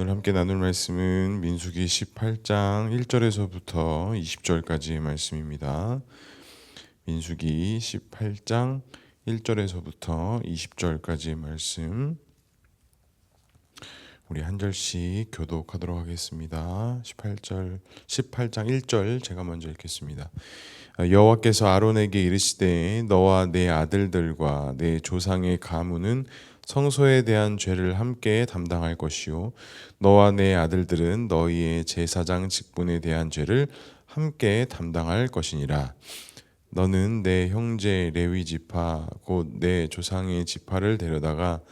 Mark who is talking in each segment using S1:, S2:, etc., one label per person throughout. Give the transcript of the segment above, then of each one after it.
S1: 오늘 함께 나눌 말씀은 민수기 18장 1절에서부터 20절까지의 말씀입니다. 민수기 18장 1절에서부터 20절까지의 말씀 우리 한 절씩 교독하도록 하겠습니다. 18절 18장 1절 제가 먼저 읽겠습니다. 여호와께서 아론에게 이르시되 너와 내 아들들과 내 조상의 가문은 성소에 대한 죄를 함께 담당할 것이요. 너와 내 아들들은 너희의 제사장 직분에 대한 죄를 함께 담당할 것이니라. 너는 내 형제 레위 지파 곧 내 조상의 지파를 데려다가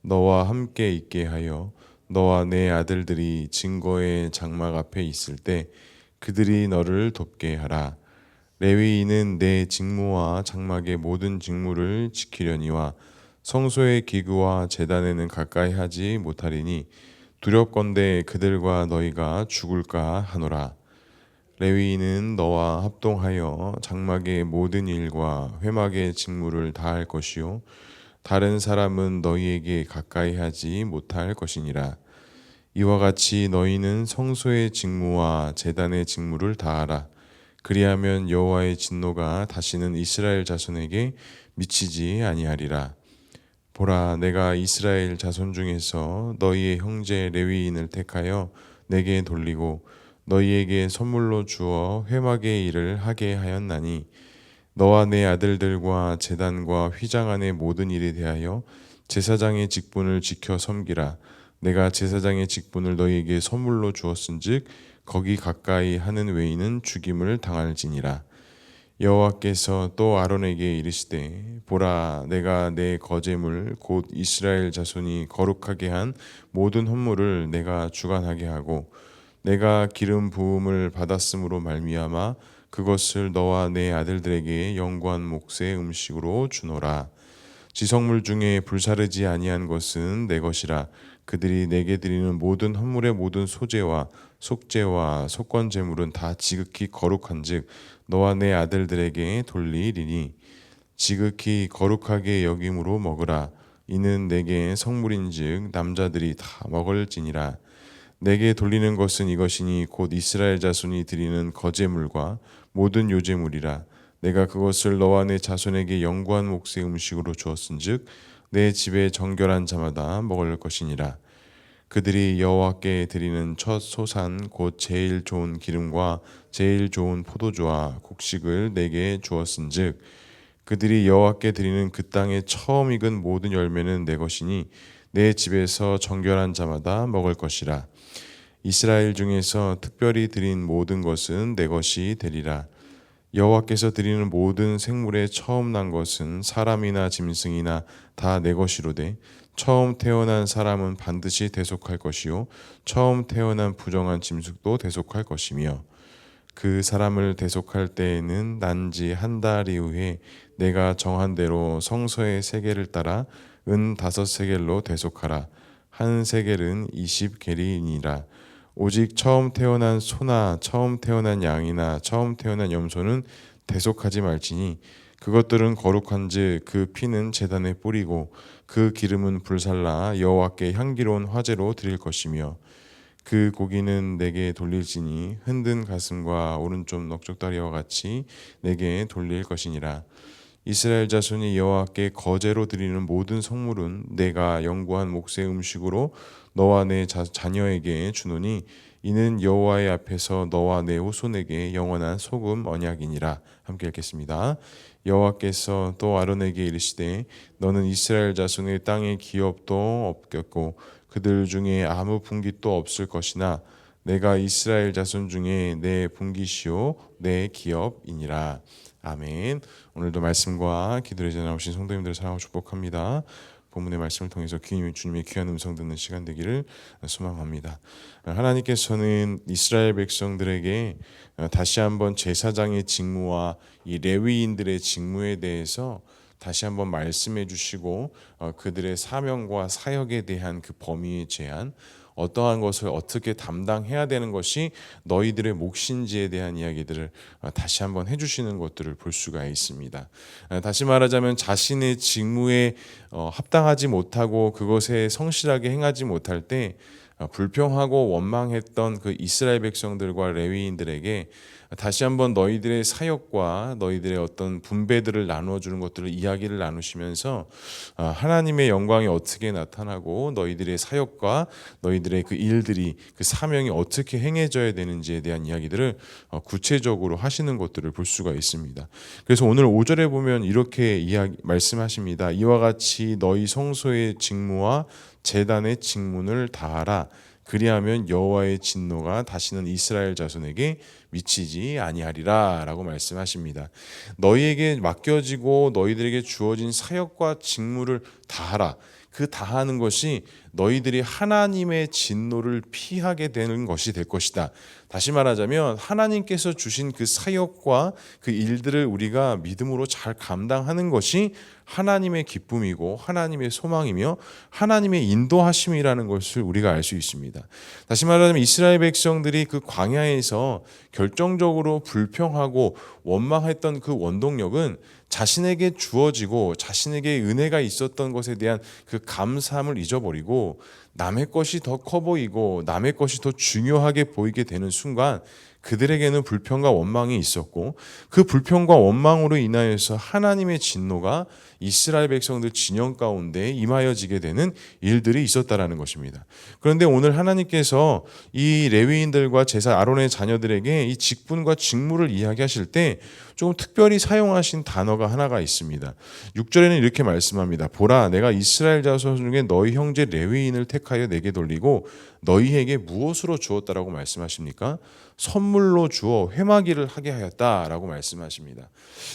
S1: 너와 함께 있게 하여 너와 내 아들들이 증거의 장막 앞에 있을 때 그들이 너를 돕게 하라. 레위인은 내 직무와 장막의 모든 직무를 지키려니와 성소의 기구와 재단에는 가까이 하지 못하리니 두렵건대 그들과 너희가 죽을까 하노라. 레위인은 너와 합동하여 장막의 모든 일과 회막의 직무를 다할 것이요 다른 사람은 너희에게 가까이 하지 못할 것이니라. 이와 같이 너희는 성소의 직무와 재단의 직무를 다하라. 그리하면 여호와의 진노가 다시는 이스라엘 자손에게 미치지 아니하리라. 보라 내가 이스라엘 자손 중에서 너희의 형제 레위인을 택하여 내게 돌리고 너희에게 선물로 주어 회막의 일을 하게 하였나니 너와 내 아들들과 제단과 휘장 안의 모든 일에 대하여 제사장의 직분을 지켜 섬기라. 내가 제사장의 직분을 너희에게 선물로 주었은즉 거기 가까이 하는 외인은 죽임을 당할지니라 여호와께서 또 아론에게 이르시되 보라 내가 내 거제물 곧 이스라엘 자손이 거룩하게 한 모든 헌물을 내가 주관하게 하고 내가 기름 부음을 받았으므로 말미암아 그것을 너와 내 아들들에게 영구한 몫의 음식으로 주노라. 지성물 중에 불사르지 아니한 것은 내 것이라 그들이 내게 드리는 모든 헌물의 모든 소재와 속죄와 속건 제물은 다 지극히 거룩한즉 너와 내 아들들에게 돌리리니 지극히 거룩하게 여김으로 먹으라. 이는 내게 성물인즉 남자들이 다 먹을지니라. 내게 돌리는 것은 이것이니 곧 이스라엘 자손이 드리는 거제물과 모든 요제물이라. 내가 그것을 너와 내 자손에게 영구한 몫의 음식으로 주었은즉 내 집에 정결한 자마다 먹을 것이니라. 그들이 여호와께 드리는 첫 소산 곧 제일 좋은 기름과 제일 좋은 포도주와 곡식을 내게 주었은즉 그들이 여호와께 드리는 그 땅에 처음 익은 모든 열매는 내 것이니 내 집에서 정결한 자마다 먹을 것이라. 이스라엘 중에서 특별히 드린 모든 것은 내 것이 되리라 여호와께서 드리는 모든 생물의 처음 난 것은 사람이나 짐승이나 다 내 것이로되 처음 태어난 사람은 반드시 대속할 것이요 처음 태어난 부정한 짐승도 대속할 것이며 그 사람을 대속할 때에는 난지 한 달 이후에 내가 정한 대로 성서의 세계를 따라 은 다섯 세겔로 대속하라. 한 세겔은 이십 게리이니라 오직 처음 태어난 소나 처음 태어난 양이나 처음 태어난 염소는 대속하지 말지니 그것들은 거룩한즉 그 피는 제단에 뿌리고 그 기름은 불살라 여호와께 향기로운 화제로 드릴 것이며 그 고기는 내게 돌릴지니 흔든 가슴과 오른쪽 넉적다리와 같이 내게 돌릴 것이니라. 이스라엘 자손이 여호와께 거제로 드리는 모든 성물은 내가 영구한 몫의 음식으로 너와 내 자, 자녀에게 주노니 이는 여호와의 앞에서 너와 내 후손에게 영원한 소금 언약이니라 함께 읽겠습니다. 여호와께서 또 아론에게 이르시되 너는 이스라엘 자손의 땅에 기업도 없겠고 그들 중에 아무 분깃도 없을 것이나 내가 이스라엘 자손 중에 내 분깃이요 내 기업이니라. 아멘. 오늘도 말씀과 기도를 전해 나오신 성도님들을 사랑하고 축복합니다. 본문의 말씀을 통해서 귀 주님의 귀한 음성 듣는 시간 되기를 소망합니다. 하나님께서는 이스라엘 백성들에게 다시 한번 제사장의 직무와 이 레위인들의 직무에 대해서 다시 한번 말씀해 주시고 그들의 사명과 사역에 대한 그 범위의 제한 어떠한 것을 어떻게 담당해야 되는 것이 너희들의 몫인지에 대한 이야기들을 다시 한번 해주시는 것들을 볼 수가 있습니다. 다시 말하자면 자신의 직무에 합당하지 못하고 그것에 성실하게 행하지 못할 때 어, 불평하고 원망했던 그 이스라엘 백성들과 레위인들에게 다시 한번 너희들의 사역과 너희들의 어떤 분배들을 나누어 주는 것들을 이야기를 나누시면서 아, 하나님의 영광이 어떻게 나타나고 너희들의 사역과 너희들의 그 일들이 그 사명이 어떻게 행해져야 되는지에 대한 이야기들을 어, 구체적으로 하시는 것들을 볼 수가 있습니다. 그래서 오늘 5절에 보면 이렇게 이야기 말씀하십니다. 이와 같이 너희 성소의 직무와 재단의 직문을 다하라. 그리하면 여호와의 진노가 다시는 이스라엘 자손에게 미치지 아니하리라라고 말씀하십니다. 너희에게 맡겨지고 너희들에게 주어진 사역과 직무를 다하라. 그 다하는 것이 너희들이 하나님의 진노를 피하게 되는 것이 될 것이다. 다시 말하자면 하나님께서 주신 그 사역과 그 일들을 우리가 믿음으로 잘 감당하는 것이 하나님의 기쁨이고 하나님의 소망이며 하나님의 인도하심이라는 것을 우리가 알 수 있습니다. 다시 말하자면 이스라엘 백성들이 그 광야에서 결정적으로 불평하고 원망했던 그 원동력은 자신에게 주어지고 자신에게 은혜가 있었던 것에 대한 그 감사함을 잊어버리고 남의 것이 더 커 보이고 남의 것이 더 중요하게 보이게 되는 순간 그들에게는 불평과 원망이 있었고 그 불평과 원망으로 인하여서 하나님의 진노가 이스라엘 백성들 진영 가운데 임하여지게 되는 일들이 있었다라는 것입니다. 그런데 오늘 하나님께서 이 레위인들과 제사 아론의 자녀들에게 이 직분과 직무를 이야기하실 때 조금 특별히 사용하신 단어가 하나가 있습니다. 6절에는 이렇게 말씀합니다. 보라 내가 이스라엘 자손 중에 너희 형제 레위인을 택하여 내게 돌리고 너희에게 무엇으로 주었다라고 말씀하십니까? 선물로 주어 회막일을 하게 하였다라고 말씀하십니다.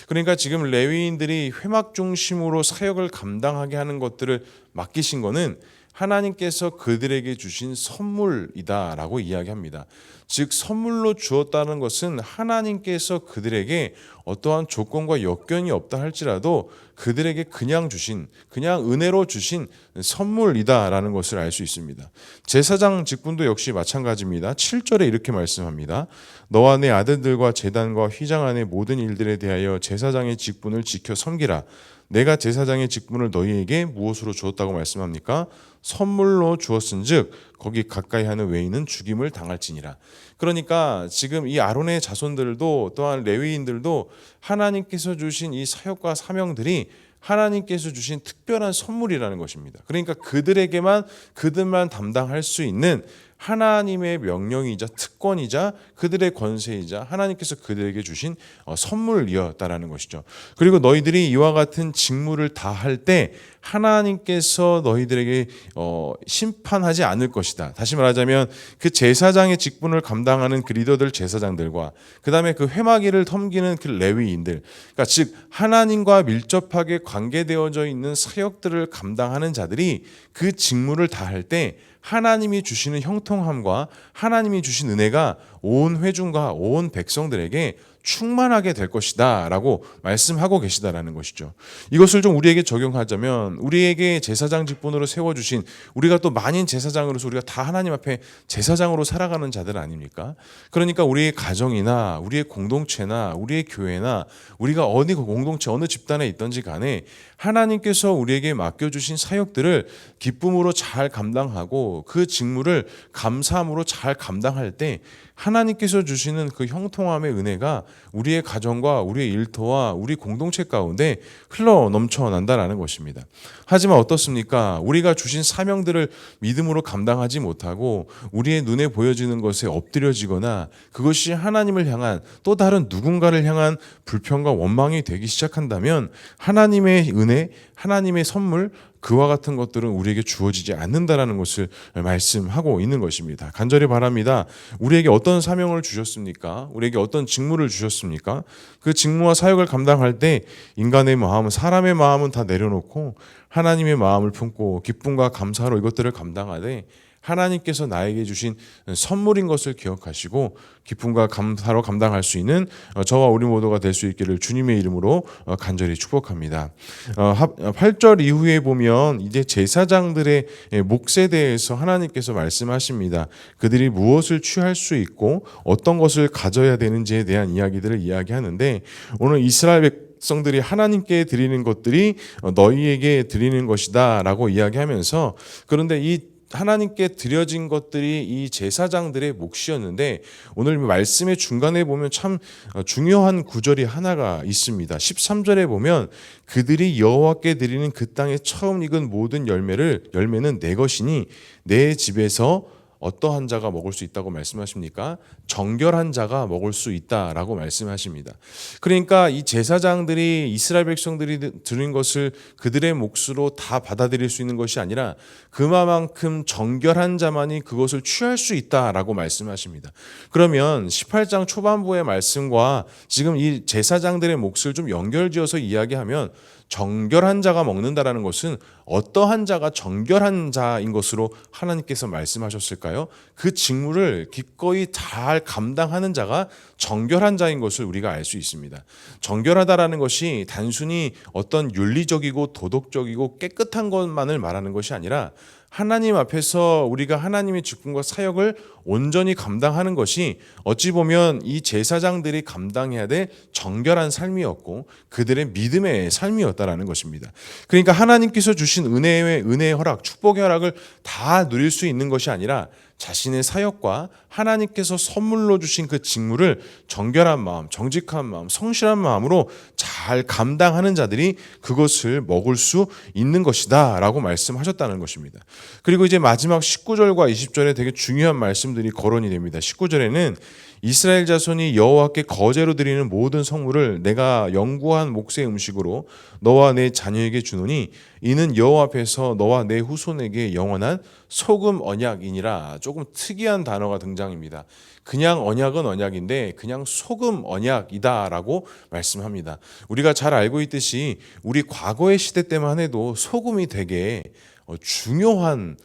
S1: 그러니까 지금 레위인들이 회막 중심으로 사역을 감당하게 하는 것들을 맡기신 거는 하나님께서 그들에게 주신 선물이다라고 이야기합니다. 즉 선물로 주었다는 것은 하나님께서 그들에게 어떠한 조건과 여건이 없다 할지라도 그들에게 그냥 주신 그냥 은혜로 주신 선물이다라는 것을 알 수 있습니다. 제사장 직분도 역시 마찬가지입니다. 7절에 이렇게 말씀합니다. 너와 내 아들들과 제단과 휘장 안의 모든 일들에 대하여 제사장의 직분을 지켜 섬기라. 내가 제사장의 직분을 너희에게 무엇으로 주었다고 말씀합니까? 선물로 주었은즉 거기 가까이 하는 외인은 죽임을 당할지니라. 그러니까 지금 이 아론의 자손들도 또한 레위인들도 하나님께서 주신 이 사역과 사명들이 하나님께서 주신 특별한 선물이라는 것입니다. 그러니까 그들에게만 그들만 담당할 수 있는 하나님의 명령이자 특권이자 그들의 권세이자 하나님께서 그들에게 주신 어, 선물이었다라는 것이죠. 그리고 너희들이 이와 같은 직무를 다 할 때 하나님께서 너희들에게 어, 심판하지 않을 것이다. 다시 말하자면 그 제사장의 직분을 감당하는 그 리더들 제사장들과 그 다음에 그 회마기를 섬기는 그 레위인들, 그러니까 즉 하나님과 밀접하게 관계되어져 있는 사역들을 감당하는 자들이 그 직무를 다 할 때 하나님이 주시는 형통함과 하나님이 주신 은혜가 온 회중과 온 백성들에게 충만하게 될 것이다 라고 말씀하고 계시다라는 것이죠. 이것을 좀 우리에게 적용하자면 우리에게 제사장 직분으로 세워 주신 우리가 또 만인 제사장으로서 우리가 다 하나님 앞에 제사장으로 살아가는 자들 아닙니까? 그러니까 우리의 가정이나 우리의 공동체나 우리의 교회나 우리가 어디 그 공동체 어느 집단에 있든지 간에 하나님께서 우리에게 맡겨 주신 사역들을 기쁨으로 잘 감당하고 그 직무를 감사함으로 잘 감당할 때 하나님께서 주시는 그 형통함의 은혜가 우리의 가정과 우리의 일터와 우리 공동체 가운데 흘러 넘쳐난다라는 것입니다. 하지만 어떻습니까? 우리가 주신 사명들을 믿음으로 감당하지 못하고 우리의 눈에 보여지는 것에 엎드려지거나 그것이 하나님을 향한 또 다른 누군가를 향한 불평과 원망이 되기 시작한다면 하나님의 은혜, 하나님의 선물, 그와 같은 것들은 우리에게 주어지지 않는다라는 것을 말씀하고 있는 것입니다. 간절히 바랍니다. 우리에게 어떤 사명을 주셨습니까? 우리에게 어떤 직무를 주셨습니까? 그 직무와 사역을 감당할 때 인간의 마음은 사람의 마음은 다 내려놓고 하나님의 마음을 품고 기쁨과 감사로 이것들을 감당하되 하나님께서 나에게 주신 선물인 것을 기억하시고 기쁨과 감사로 감당할 수 있는 어, 저와 우리 모두가 될 수 있기를 주님의 이름으로 어, 간절히 축복합니다. 8절 이후에 보면 이제 제사장들의 몫에 대해서 하나님께서 말씀하십니다. 그들이 무엇을 취할 수 있고 어떤 것을 가져야 되는지에 대한 이야기들을 이야기하는데 오늘 이스라엘 백성들이 하나님께 드리는 것들이 너희에게 드리는 것이다 라고 이야기하면서 그런데 이 하나님께 드려진 것들이 이 제사장들의 몫이었는데 오늘 말씀의 중간에 보면 참 어, 중요한 구절이 하나가 있습니다. 13절에 보면 그들이 여호와께 드리는 그 땅에 처음 익은 모든 열매를 열매는 내 것이니 내 집에서 어떠한 자가 먹을 수 있다고 말씀하십니까? 정결한 자가 먹을 수 있다라고 말씀하십니다. 그러니까 이 제사장들이 이스라엘 백성들이 드린 것을 그들의 몫으로 다 받아들일 수 있는 것이 아니라 그만큼 정결한 자만이 그것을 취할 수 있다라고 말씀하십니다. 그러면 18장 초반부의 말씀과 지금 이 제사장들의 몫을 좀 연결지어서 이야기하면 정결한 자가 먹는다라는 것은 어떠한 자가 정결한 자인 것으로 하나님께서 말씀하셨을까요? 그 직무를 기꺼이 잘 감당하는 자가 정결한 자인 것을 우리가 알 수 있습니다. 정결하다라는 것이 단순히 어떤 윤리적이고 도덕적이고 깨끗한 것만을 말하는 것이 아니라 하나님 앞에서 우리가 하나님의 직분과 사역을 온전히 감당하는 것이 어찌 보면 이 제사장들이 감당해야 될 정결한 삶이었고 그들의 믿음의 삶이었다라는 것입니다. 그러니까 하나님께서 주신 은혜의 은혜의 허락, 축복의 허락을 다 누릴 수 있는 것이 아니라 자신의 사역과 하나님께서 선물로 주신 그 직무를 정결한 마음, 정직한 마음, 성실한 마음으로 잘 감당하는 자들이 그것을 먹을 수 있는 것이다 라고 말씀하셨다는 것입니다. 그리고 이제 마지막 19절과 20절에 되게 중요한 말씀들이 거론이 됩니다. 19절에는 이스라엘 자손이 여호와께 거제로 드리는 모든 성물을 내가 영구한 몫의 음식으로 너와 내 자녀에게 주노니 이는 여호와 앞에서 너와 내 후손에게 영원한 소금 언약이니라. 조금 특이한 단어가 등장입니다. 그냥 언약은 언약인데 그냥 소금 언약이다라고 말씀합니다. 우리가 잘 알고 있듯이 우리 과거의 시대 때만 해도 소금이 되게 어, 중요한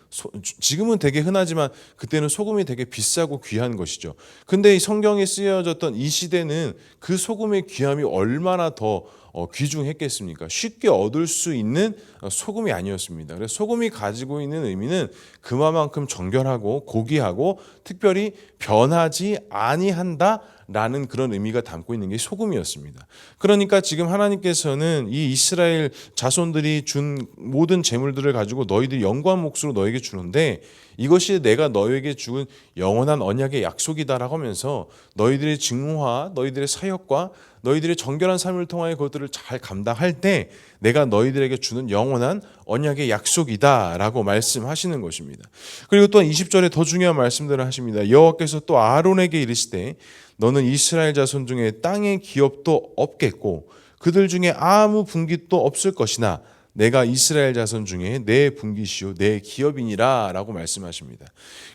S1: 지금은 되게 흔하지만 그때는 소금이 되게 비싸고 귀한 것이죠. 근데 이 성경에 쓰여졌던 이 시대는 그 소금의 귀함이 얼마나 더 어, 귀중했겠습니까? 쉽게 얻을 수 있는 어, 소금이 아니었습니다. 그래서 소금이 가지고 있는 의미는 그만큼 정결하고 고귀하고 특별히 변하지 아니한다. 라는 그런 의미가 담고 있는 게 소금이었습니다. 그러니까 지금 하나님께서는 이 이스라엘 자손들이 준 모든 재물들을 가지고 너희들이 영광 몫으로 너에게 주는데 이것이 내가 너에게 준 영원한 언약의 약속이다라고 하면서 너희들의 직무와 너희들의 사역과 너희들의 정결한 삶을 통하여 그것들을 잘 감당할 때 내가 너희들에게 주는 영원 한 언약의 약속이다라고 말씀하시는 것입니다. 그리고 또 20절에 더 중요한 말씀들을 하십니다. 여호와께서 또 아론에게 이르시되 너는 이스라엘 자손 중에 땅의 기업도 없겠고 그들 중에 아무 분깃도 없을 것이나 내가 이스라엘 자손 중에 내 분기시요 내 기업이니라라고 말씀하십니다.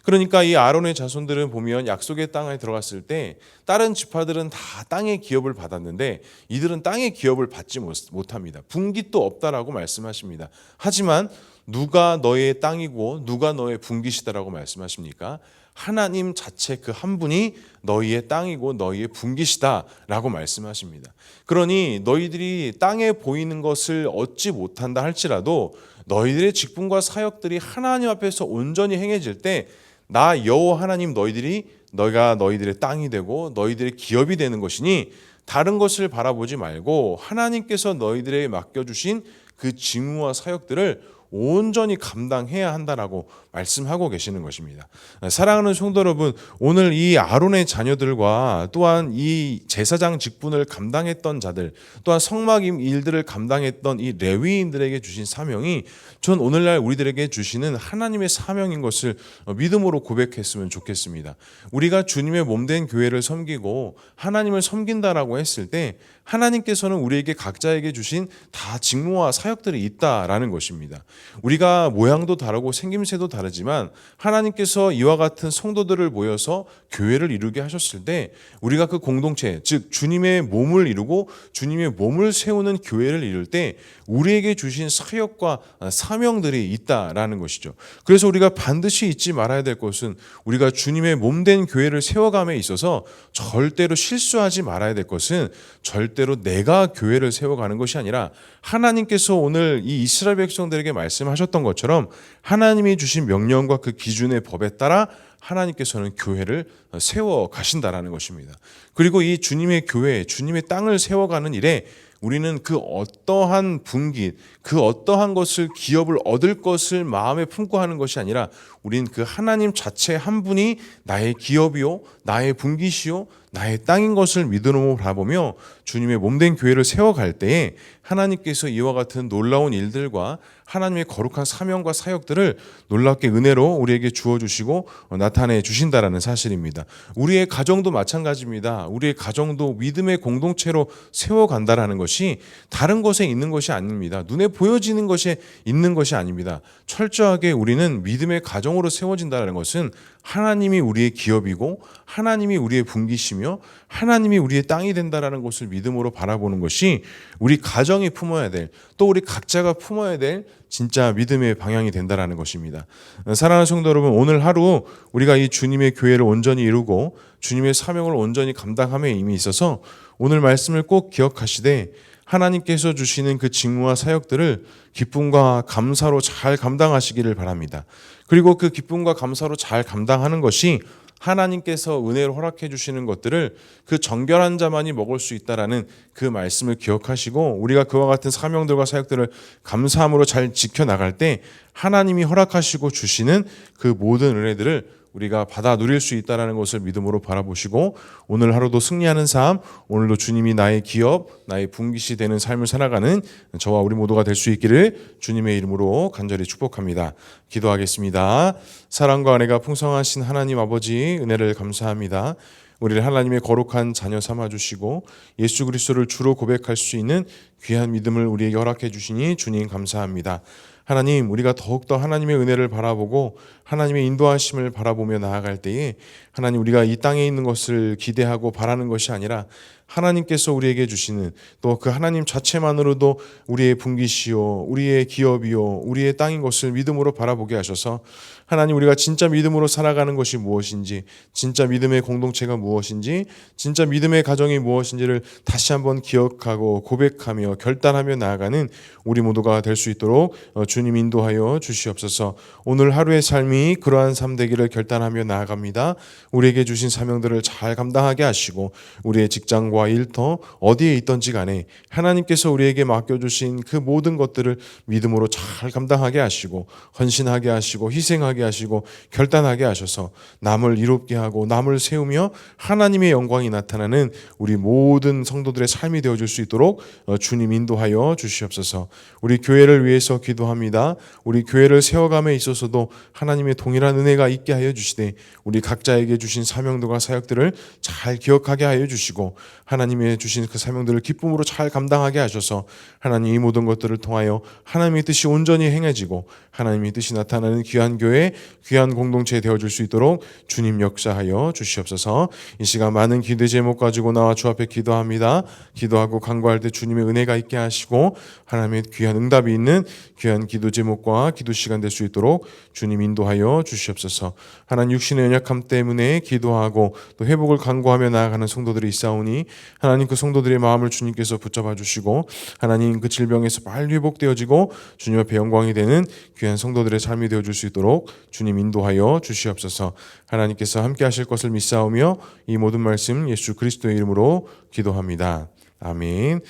S1: 그러니까 이 아론의 자손들은 보면 약속의 땅에 들어갔을 때 다른 지파들은 다 땅의 기업을 받았는데 이들은 땅의 기업을 받지 못합니다. 분깃도 없다라고 말씀하십니다. 하지만 누가 너의 땅이고 누가 너의 분깃이다라고 말씀하십니까? 하나님 자체 그 한 분이 너희의 땅이고 너희의 분기시다라고 말씀하십니다. 그러니 너희들이 땅에 보이는 것을 얻지 못한다 할지라도 너희들의 직분과 사역들이 하나님 앞에서 온전히 행해질 때 나 여호와 하나님 너희들이 너희가 너희들의 땅이 되고 너희들의 기업이 되는 것이니 다른 것을 바라보지 말고 하나님께서 너희들에게 맡겨 주신 그 직무와 사역들을 온전히 감당해야 한다라고 말씀하고 계시는 것입니다. 사랑하는 성도 여러분, 오늘 이 아론의 자녀들과 또한 이 제사장 직분을 감당했던 자들, 또한 성막 일들을 감당했던 이 레위인들에게 주신 사명이 전 오늘날 우리들에게 주시는 하나님의 사명인 것을 믿음으로 고백했으면 좋겠습니다. 우리가 주님의 몸된 교회를 섬기고 하나님을 섬긴다라고 했을 때 하나님께서는 우리에게 각자에게 주신 다 직무와 사역들이 있다라는 것입니다. 우리가 모양도 다르고 생김새도 다르지만 하나님께서 이와 같은 성도들을 모여서 교회를 이루게 하셨을 때 우리가 그 공동체, 즉 주님의 몸을 이루고 주님의 몸을 세우는 교회를 이룰 때 우리에게 주신 사역과 사명들이 있다라는 것이죠. 그래서 우리가 반드시 잊지 말아야 될 것은 우리가 주님의 몸된 교회를 세워감에 있어서 절대로 실수하지 말아야 될 것은 절대로 내가 교회를 세워가는 것이 아니라 하나님께서 오늘 이 이스라엘 백성들에게 말씀 말씀하셨던 것처럼 하나님이 주신 명령과 그 기준의 법에 따라 하나님께서는 교회를 세워 가신다라는 것입니다. 그리고 이 주님의 교회, 주님의 땅을 세워가는 일에 우리는 그 어떠한 분깃, 그 어떠한 것을 기업을 얻을 것을 마음에 품고 하는 것이 아니라 우린 그 하나님 자체 한 분이 나의 기업이요, 나의 분깃이요, 나의 땅인 것을 믿음으로 바라보며 주님의 몸된 교회를 세워갈 때에 하나님께서 이와 같은 놀라운 일들과 하나님의 거룩한 사명과 사역들을 놀랍게 은혜로 우리에게 주어 주시고 나타내 주신다라는 사실입니다. 우리의 가정도 마찬가지입니다. 우리의 가정도 믿음의 공동체로 세워 간다라는 것이 다른 것에 있는 것이 아닙니다. 눈에 보여지는 것에 있는 것이 아닙니다. 철저하게 우리는 믿음의 가정으로 세워진다는 것은 하나님이 우리의 기업이고 하나님이 우리의 분기시며 하나님이 우리의 땅이 된다라는 것을 믿음으로 바라보는 것이 우리 가정이 품어야 될 또 우리 각자가 품어야 될 진짜 믿음의 방향이 된다라는 것입니다. 사랑하는 성도 여러분, 오늘 하루 우리가 이 주님의 교회를 온전히 이루고 주님의 사명을 온전히 감당함에 이미 있어서 오늘 말씀을 꼭 기억하시되 하나님께서 주시는 그 직무와 사역들을 기쁨과 감사로 잘 감당하시기를 바랍니다. 그리고 그 기쁨과 감사로 잘 감당하는 것이 하나님께서 은혜로 허락해 주시는 것들을 그 정결한 자만이 먹을 수 있다라는 그 말씀을 기억하시고 우리가 그와 같은 사명들과 사역들을 감사함으로 잘 지켜 나갈 때 하나님이 허락하시고 주시는 그 모든 은혜들을 우리가 받아 누릴 수 있다라는 것을 믿음으로 바라보시고 오늘 하루도 승리하는 삶, 오늘도 주님이 나의 기업, 나의 분깃이 되는 삶을 살아가는 저와 우리 모두가 될 수 있기를 주님의 이름으로 간절히 축복합니다. 기도하겠습니다. 사랑과 은혜가 풍성하신 하나님 아버지 은혜를 감사합니다. 우리를 하나님의 거룩한 자녀 삼아 주시고 예수 그리스도를 주로 고백할 수 있는 귀한 믿음을 우리에게 허락해 주시니 주님 감사합니다. 하나님, 우리가 더욱더 하나님의 은혜를 바라보고 하나님의 인도하심을 바라보며 나아갈 때에 하나님 우리가 이 땅에 있는 것을 기대하고 바라는 것이 아니라 하나님께서 우리에게 주시는 또 그 하나님 자체만으로도 우리의 분기시요, 우리의 기업이요, 우리의 땅인 것을 믿음으로 바라보게 하셔서 하나님 우리가 진짜 믿음으로 살아가는 것이 무엇인지, 진짜 믿음의 공동체가 무엇인지, 진짜 믿음의 가정이 무엇인지를 다시 한번 기억하고 고백하며 결단하며 나아가는 우리 모두가 될 수 있도록 어, 주님 인도하여 주시옵소서. 오늘 하루의 삶이 그러한 삶 되기를 결단하며 나아갑니다. 우리에게 주신 사명들을 잘 감당하게 하시고 우리의 직장과 일터 어디에 있던지 간에 하나님께서 우리에게 맡겨주신 그 모든 것들을 믿음으로 잘 감당하게 하시고 헌신하게 하시고 희생하게 하시고 결단하게 하셔서 남을 이롭게 하고 남을 세우며 하나님의 영광이 나타나는 우리 모든 성도들의 삶이 되어줄 수 있도록 어, 주님 인도하여 주시옵소서. 우리 교회를 위해서 기도합니다. 우리 교회를 세워감에 있어서도 하나님의 동일한 은혜가 있게 하여 주시되 우리 각자에게 주신 사명들과 사역들을 잘 기억하게 하여 주시고 하나님의 주신 그 사명들을 기쁨으로 잘 감당하게 하셔서 하나님 이 모든 것들을 통하여 하나님의 뜻이 온전히 행해지고 하나님의 뜻이 나타나는 귀한 교회, 귀한 공동체 되어줄 수 있도록 주님 역사하여 주시옵소서. 이 시간 많은 기대 제목 가지고 나와 주 앞에 기도합니다. 기도하고 간구할 때 주님의 은혜가 있게 하시고 하나님의 귀한 응답이 있는 귀한 기도 제목과 기도 시간 될 수 있도록 주님 인도하여 주시옵소서. 하나님 육신의 연약함 때문에 기도하고 또 회복을 간구하며 나아가는 성도들이 있사오니 하나님 그 성도들의 마음을 주님께서 붙잡아 주시고 하나님 그 질병에서 빨리 회복되어지고 주님 앞에 영광이 되는 귀한 성도들의 삶이 되어 줄 수 있도록 주님 인도하여 주시옵소서. 하나님께서 함께 하실 것을 믿사오며 이 모든 말씀 예수 그리스도의 이름으로 기도합니다. 아멘.